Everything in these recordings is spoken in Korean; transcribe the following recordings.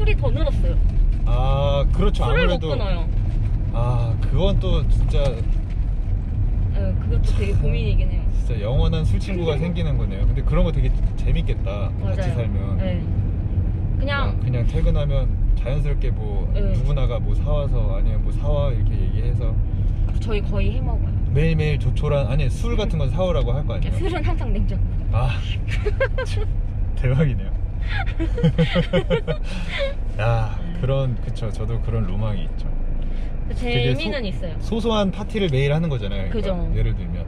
술이 더 늘었어요. 아 그렇죠 술을 아무래도 못 끊어요. 아 그건 또 진짜 예, 그것도 되게 고민이긴 해요. 진짜 영원한 술 친구가 생기는 거네요. 근데 그런 거 되게 재밌겠다. 맞아요. 같이 살면. 예. 그냥 막 그냥 퇴근하면 자연스럽게 뭐 네. 누구나가 뭐 사와서 아니면 뭐 사와 이렇게 얘기해서 저희 거의 해 먹어요. 매일매일 조촐한 아니 술 같은 거 사오라고 할 거 아니에요. 술은 항상 냉장. 아 대박이네요. 야 그런 그쵸 저도 그런 로망이 있죠. 되게 재미는 소- 있어요. 소소한 파티를 매일 하는 거잖아요. 그러니까 그죠. 예를 들면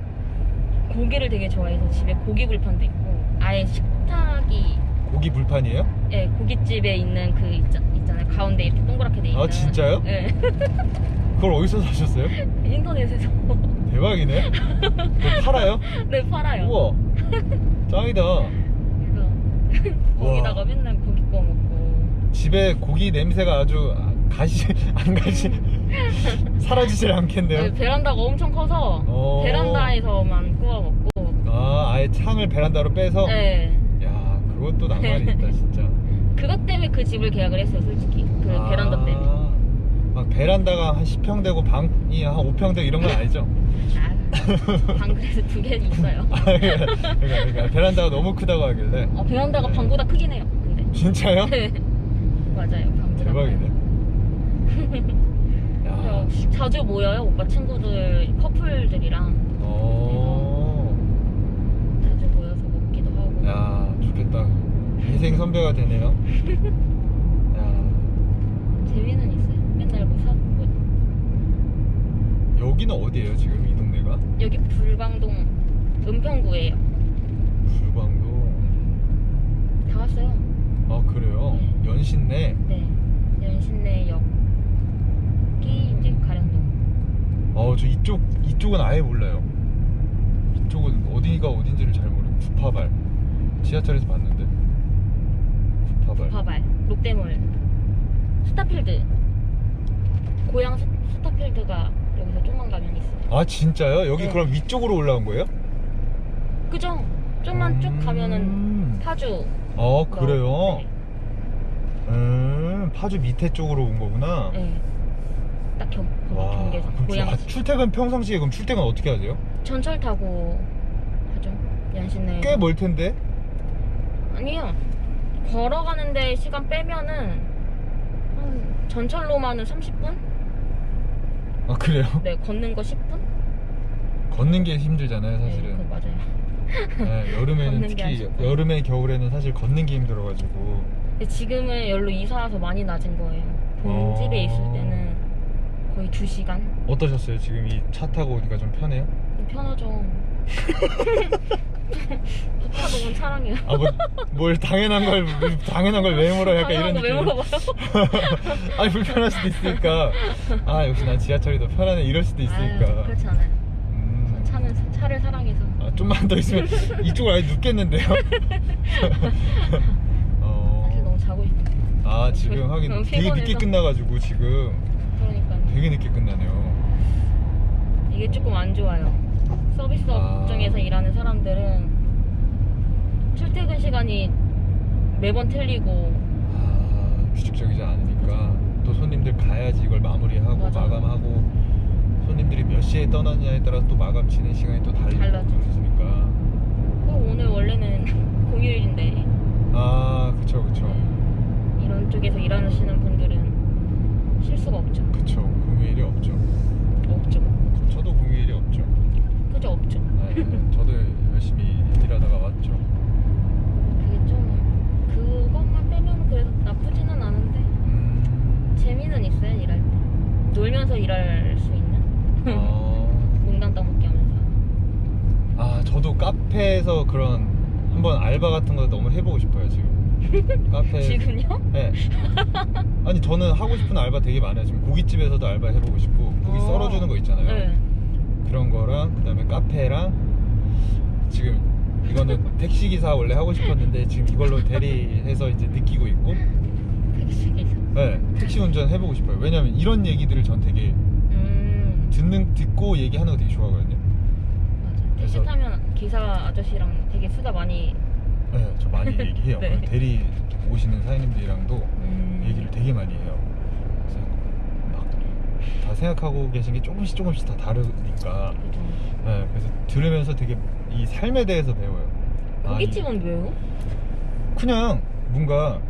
고기를 되게 좋아해서 집에 고기 불판도 있고 아예 식탁이 고기 불판이에요? 예, 고깃집에 있는 그 있자, 있잖아요. 가운데 이렇게 동그랗게 돼 있는. 아, 진짜요? 예. 그걸 어디서 사셨어요? 인터넷에서. 대박이네. 그거 팔아요? 네, 팔아요. 우와 짱이다. 그래서 거기다가 맨날 고기 구워 먹고. 집에 고기 냄새가 아주 가시 안 가시 사라지질 않겠네요. 네, 베란다가 엄청 커서 오. 베란다에서만 구워 먹고. 아 아예 창을 베란다로 빼서. 네. 야 그것도 낭만이 있다 진짜. 그것 때문에 그 집을 계약을 했어 요, 솔직히. 그 아, 베란다 때문에. 막 베란다가 한 10평 되고 방이 한 5평 되고 이런 건 아니죠? 아, 방 그래서 두 개 있어요. 아, 그러니까, 그러니까, 베란다가 너무 크다고 하길래 어, 베란다가 네. 방보다 크긴 해요. 근데. 진짜요? 네. 맞아요, 방보다. 대박이네. 야, 그래서 자주 모여요, 오빠 친구들, 커플들이랑. 어, 자주 모여서 먹기도 하고. 야 좋겠다. 인생 선배가 되네요. 야, 재미는 있어요. 맨날 뭐 사고. 여기는 어디예요 지금 이 동네가? 여기 불광동 은평구예요. 불광도. 다 왔어요. 아 그래요? 네. 연신내. 네. 연신내역이 이제 가령동. 어저 이쪽 이쪽은 아예 몰라요. 이쪽은 어디가 어딘지를 잘 모르고 구파발 지하철에서 봤는데 구파발. 봐봐요. 롯데몰. 스타필드. 고향 스, 스타필드가 여기서 좀만 가면 있어요. 아 진짜요? 여기 네. 그럼 위쪽으로 올라온 거예요? 그죠? 좀만 쭉 음. 가면은 파주. 어 그래요? 네. 음 파주 밑에 쪽으로 온 거구나. 네. 딱 경, 거기 와 경계에서 그럼 고향. 아, 출퇴근 평상시에 그럼 출퇴근 어떻게 하세요? 전철 타고 하죠. 연신내. 꽤 멀 텐데. 아니요. 걸어가는데 시간 빼면은 한 전철로만은 30분? 아 그래요? 네, 걷는 거 10분? 걷는 게 힘들잖아요 네, 사실은. 그 맞아요. 네, 여름에는 걷는 게 특히. 여름에 겨울에는 사실 걷는 게 힘들어가지고. 근데 지금은 열로 이사 와서 많이 낮은 거예요. 어. 본집에 있을 때는 거의 2시간? 어떠셨어요? 지금 이 차 타고 오니까 좀 편해요? 편하죠. 차 너무 사랑해요. 아 뭐 뭘 당연한 걸 당연한 걸 왜 물어? 약간 이런 당연한 거왜 느낌. 물어봐요? 아니 불편할 수도 있으니까. 아 역시 난 지하철이 더 편하네 이럴 수도 있으니까. 그렇지 않아요. 음. 차는 차를 사랑해서. 아, 좀만 더 있으면 이쪽을 아예 눕겠는데요? 어... 사실 너무 자고 싶어요. 아 지금 하긴 너무 되게 늦게 피곤해서. 끝나가지고 지금 그러니까 되게 늦게 끝나네요 이게 조금 안 좋아요. 서비스업 아. 중에서 일하는 사람들은 출퇴근 시간이 매번 틀리고 아 규칙적이지 않으니까 또 손님들 가야지 이걸 마무리하고 맞아. 마감하고 손님들이 몇 시에 떠나느냐에 따라서 또 마감 치는 시간이 또 다르고 달라져. 그러니까 어, 오늘 원래는 공휴일인데 아 그쵸 그쵸 네, 이런 쪽에서 일하시는 분들은 쉴 수가 없죠. 그쵸 공휴일이 없죠 없죠. 저도 공휴일이 없죠 그죠 없죠. 네, 저도 열심히 일하다가 왔죠 그게 좀 그것만 빼면 그래도 나쁘지는 않은데 음... 재미는 있어요 일할 때. 놀면서 일할 수 있는. 어... 농담 따먹기 하면서. 아 저도 카페에서 그런 한번 알바 같은 거 너무 해보고 싶어요 지금 카페 지금요? 네. 아니 저는 하고 싶은 알바 되게 많아요 지금 고깃집에서도 알바 해보고 싶고 고기 어. 썰어주는 거 있잖아요 네. 그런 거랑 그 다음에 카페랑 지금 이거는 택시 기사 원래 하고 싶었는데 지금 이걸로 대리해서 이제 느끼고 있고 택시기사. 네, 택시 운전 해보고 싶어요 왜냐면 이런 얘기들을 전 되게 음. 듣는 듣고 얘기하는 거 되게 좋아하거든요 맞아. 택시 그래서- 타면 기사 아저씨랑 되게 수다 많이 네, 저 많이 얘기해요. 네. 대리 오시는 사장님들이랑도 음. 얘기를 되게 많이 해요. 그래서 막 다 생각하고 계신 게 조금씩 조금씩 다 다르니까. 그죠. 네, 그래서 들으면서 되게 이 삶에 대해서 배워요. 아, 고깃집은 왜요? 이- 그냥 뭔가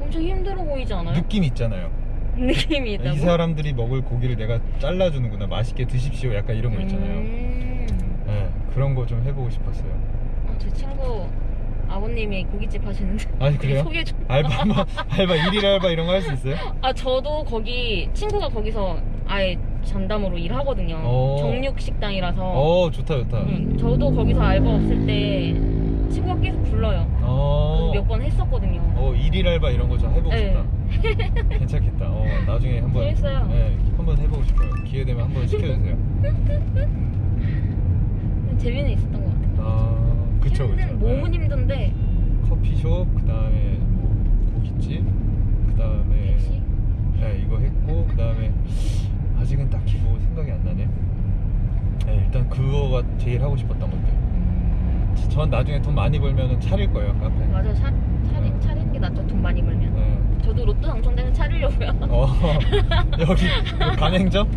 엄청 힘들어 보이지 않아요? 느낌 있잖아요. 느낌이 있다고? 이 사람들이 먹을 고기를 내가 잘라주는구나. 맛있게 드십시오. 약간 이런 거 있잖아요. 음. 네, 그런 거 좀 해보고 싶었어요. 어, 제 친구 아버님이 고깃집 하시는데 아니, 그래요? 소개 좀 알바, 한번- 알바, 일일 알바 이런 거 할 수 있어요? 아 저도 거기 친구가 거기서 아예 전담으로 일하거든요 어. 정육 식당이라서 어, 좋다, 좋다. 응, 저도 거기서 알바 없을 때 친구가 계속 불러요 어, 몇 번 했었거든요 어, 일일 알바 이런 거 좀 해보고 네. 싶다. 괜찮겠다. 어, 나중에 한번. 재밌어요. 네, 한번 해보고 싶어요. 기회 되면 한번 시켜주세요. 재미는 있었던 것 같아요 아, 그쵸, 그쵸. 힘든, 몸은 네. 힘든데 커피숍, 그 다음에 뭐 고깃집, 그 다음에 택시 네, 이거 했고 그 다음에 아직은 딱히 뭐 생각이 안 나네. 네, 일단 그거가 제일 하고 싶었던 건데. 음, 전 나중에 돈 많이 벌면은 차릴 거예요 카페. 맞아 차, 차리, 네. 차리는 게 낫죠 돈 많이 벌면 네. 저도 로또 당첨되면 차리려고요 어 여기 뭐 가맹점?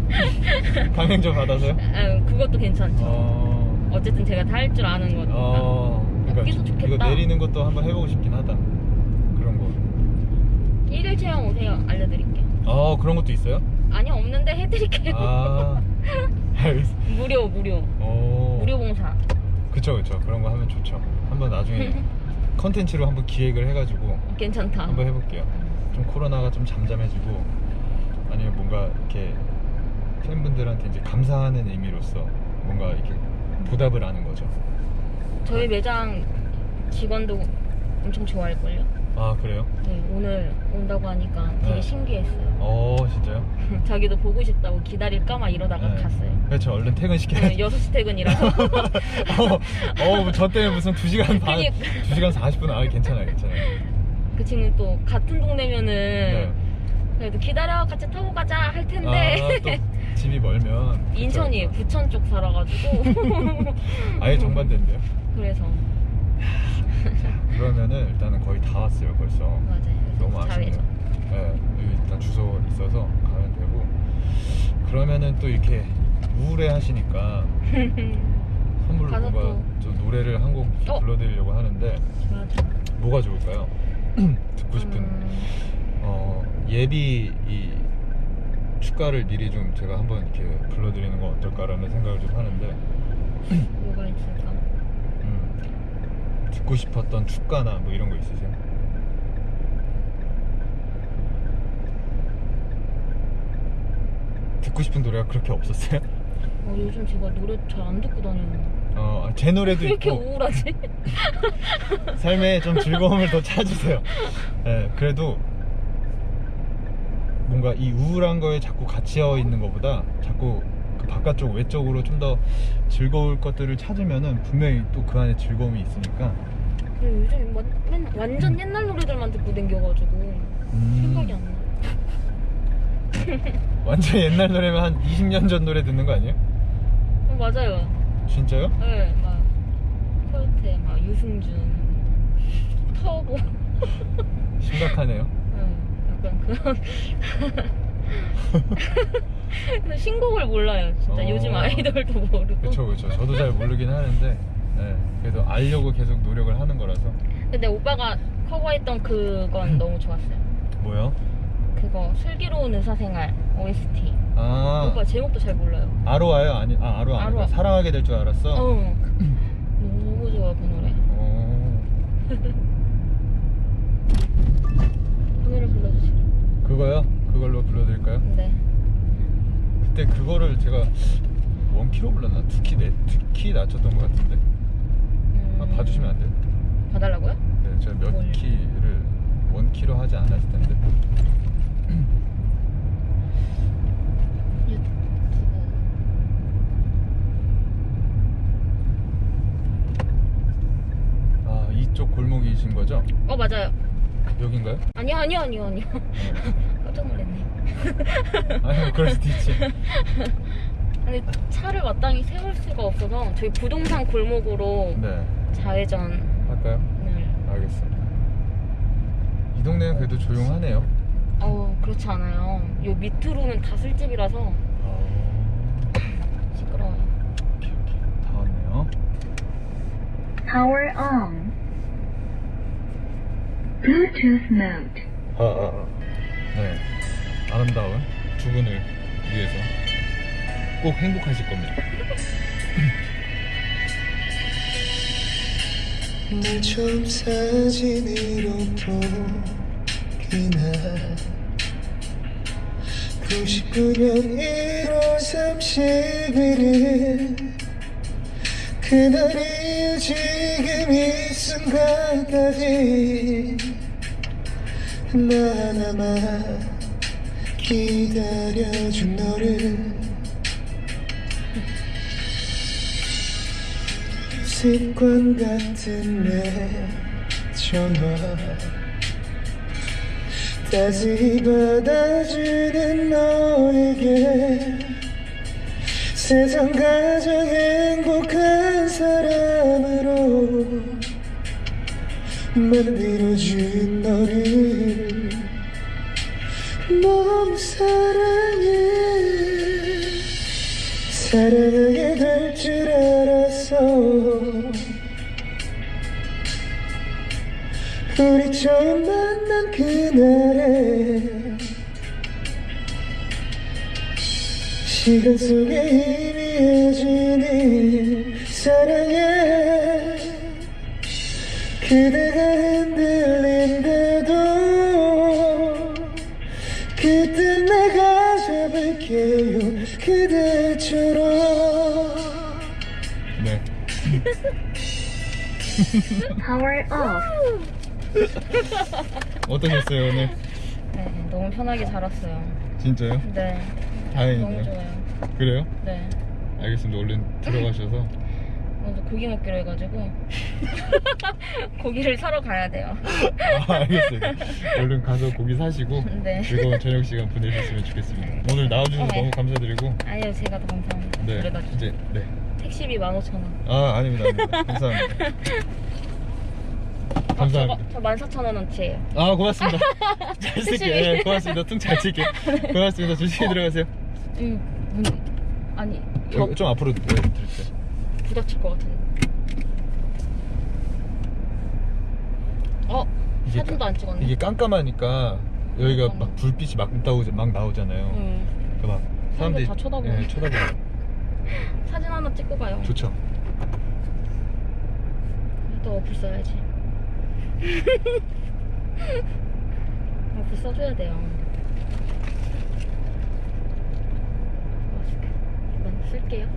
가맹점 받아서요? 아, 그것도 괜찮죠 어. 어쨌든 제가 다 할 줄 아는 거니까 어. 여기도 좋겠다. 이거 내리는 것도 한번 해보고 싶긴 하다. 그런 거. 일일 체험 오세요 알려드릴게요 아 그런 것도 있어요? 아니요 없는데 해드릴게요 아. 알겠어. 무료 무료 오. 무료 봉사 그쵸 그쵸 그런 거 하면 좋죠. 한번 나중에 컨텐츠로 한번 기획을 해가지고 괜찮다 한번 해볼게요. 좀 코로나가 좀 잠잠해지고 아니면 뭔가 이렇게 팬분들한테 이제 감사하는 의미로서 뭔가 이렇게 보답을 하는 거죠. 저희 매장 직원도 엄청 좋아할걸요 아 그래요? 네 오늘 온다고 하니까 되게 네. 신기했어요 어 진짜요? 자기도 보고 싶다고 기다릴까 막 이러다가 네. 갔어요 그렇죠. 얼른 네, 퇴근시켜야지. 6시 퇴근이라서 어, 어, 저 때문에 무슨 2시간 반, 그니- 2시간 40분, 아, 괜찮아요, 괜찮아요. 그 친구 또 같은 동네면은 네. 그래도 기다려 같이 타고 가자 할 텐데 아, 또 집이 멀면. 그쵸, 인천이 그쵸. 부천 쪽 살아가지고 아예 정반대인데요? 그래서 그러면은 일단은 거의 다 왔어요, 벌써. 맞아요 너무 아쉽네요. 자회전 네, 여기 일단 주소 있어서 가면 되고. 그러면은 또 이렇게 우울해 하시니까 선물로 가서 뭔가 또- 저 노래를 한 곡 어? 불러드리려고 하는데 맞아 뭐가 좋을까요? 듣고 싶은 음, 어, 예비 이 축가를 미리 좀 제가 한번 이렇게 불러드리는 건 어떨까라는 생각을 좀 하는데 뭐가 있을까 음, 듣고 싶었던 축가나 뭐 이런 거 있으세요? 듣고 싶은 노래가 그렇게 없었어요? 어, 요즘 제가 노래 잘 안 듣고 다니는 어, 제 노래도 왜 이렇게 있고 우울하지? 삶에 좀 즐거움을 더 찾으세요. 예, 그래도 뭔가 이 우울한 거에 자꾸 갇혀 있는 것보다 자꾸 그 바깥쪽 외적으로 좀 더 즐거울 것들을 찾으면은 분명히 또 그 안에 즐거움이 있으니까 그리고 요즘 완, 맨, 완전 옛날 노래들만 듣고 댕겨가지고 음, 생각이 안 나. 완전 옛날 노래면 한 20년 전 노래 듣는 거 아니에요? 어, 맞아요. 진짜요? 네, 막 코요태, 막 유승준, 터보. 심각하네요. 네, 약간 그런. 근데 신곡을 몰라요. 진짜 어. 요즘 아이돌도 모르고. 그쵸 그쵸. 저도 잘 모르긴 하는데 예, 그래도 알려고 계속 노력을 하는 거라서 근데 오빠가 커버했던 그건 너무 좋았어요. 뭐요? 그거 슬기로운 의사생활 OST. 아 오빠 제목도 잘 몰라요. 아로아요? 아니 아 아로 아니고 아로아. 사랑하게 될 줄 알았어. 어. 너무 좋아 그 노래. 어. 그 노래 불러주시죠. 그거요? 그걸로 불러드릴까요? 네. 그때 그거를 제가 원키로 불렀나? 두키 네, 두키 낮췄던 것 같은데. 음, 아, 봐주시면 안 돼요? 봐달라고요? 네, 제가 몇 뭘? 키를 원키로 하지 않았을 텐데. 아 이쪽 골목이신 거죠? 어 맞아요. 여긴가요? 아니요 아니요 아니요 아니요. 깜짝 놀랐네. 아니 그럴 수도 있지. 근데 차를 마땅히 세울 수가 없어서 저희 부동산 골목으로 네, 좌회전 할까요? 네, 알겠습니다. 이 동네는 그래도 조용하네요. 어 그렇지 않아요. 요 밑으로는 다 술집이라서 어... 시끄러워요. 오케이 오케이 다 왔네요. Power on. Bluetooth mode. 아, 아, 아. 네 아름다운 두 분을 위해서 꼭 행복하실 겁니다. 날 처음 사진으로 보기나 99년 1월 31일 그날이 지금 이 순간까지 나나만 기다려준 너를. 습관 같은 내 전화. 따스히 받아주는 너에게 세상 가장 행복한 사람으로 만들어준 너를 너무 사랑해. 사랑하게 될 줄 알았어 우리 처음 만난 그날에 시간 속에 희미해지는 사랑에 그대가 흔들린데도 그땐 내가 잡을게요 그대처럼 네. Power off. 어떠셨어요 오늘? 네 너무 편하게 잘 왔어요. 진짜요? 네 너무 다행이네요. 좋아요. 그래요? 네 알겠습니다. 얼른 들어가셔서 먼저 고기 먹기로 해가지고 고기를 사러 가야 돼요. 아, 알겠습니다. 얼른 가서 고기 사시고 네. 즐거운 저녁 시간 보내셨으면 좋겠습니다. 오늘 나와주셔서 네. 너무 감사드리고 아니요 제가 더 감사합니다. 네 그래가지고 이제 네. 택시비 15,000원. 아 아닙니다 아닙니다 감사합니다. 아, 감사합니다. 저 14,000원어치예요. 아 고맙습니다. 잘 쓸게요. 네, 고맙습니다. 퉁잘 칠게요. 고맙습니다. 조심히 들어가세요. 음, 문 아니 벽 여기 좀 앞으로 네, 드릴게요. 부딪힐 것 같은데. 어 이게 사진도 까- 안 찍었네. 이게 깜깜하니까 여기가 깜깜해. 막 불빛이 막 나오지 막 나오잖아요. 음, 그막 사람들이 다 쳐다보네. 예, 쳐다보고 사진 하나 찍고 가요. 좋죠. 또 어플 써야지. 어플 써줘야 돼요. 이건 쓸게요.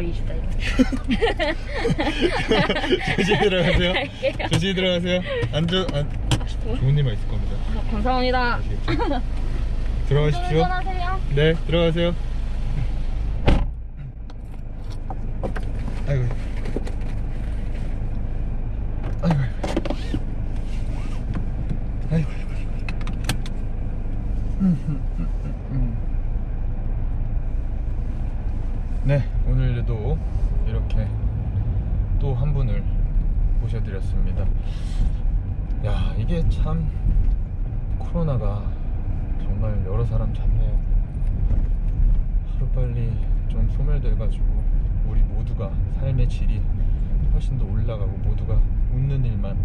이주다 이거. 조심히 들어가세요. 갈게요. 조심히 들어가세요. 안전 안 뭐? 좋은 일만 있을 겁니다. 아, 감사합니다. 들어가십시오. 운전하세요. 네, 들어가세요. 아이고. 아이고. 아이고. 아이고. 음, 음, 음, 음, 음. 네, 오늘도 이렇게 또 한 분을 모셔드렸습니다. 야, 이게 참 코로나가 정말 여러 사람 잡네요. 하루빨리 좀 소멸돼 가지고 우리 모두가 삶의 질이 훨씬 더 올라가고 모두가 웃는 일만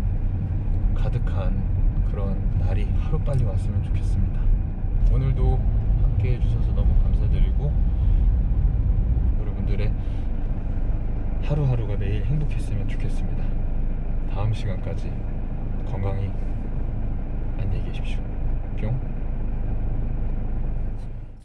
가득한 그런 날이 하루빨리 왔으면 좋겠습니다. 오늘도 함께 해주셔서 너무 감사드리고 여러분들의 하루하루가 매일 행복했으면 좋겠습니다. 다음 시간까지 건강히 안녕히 계십시오. 뿅.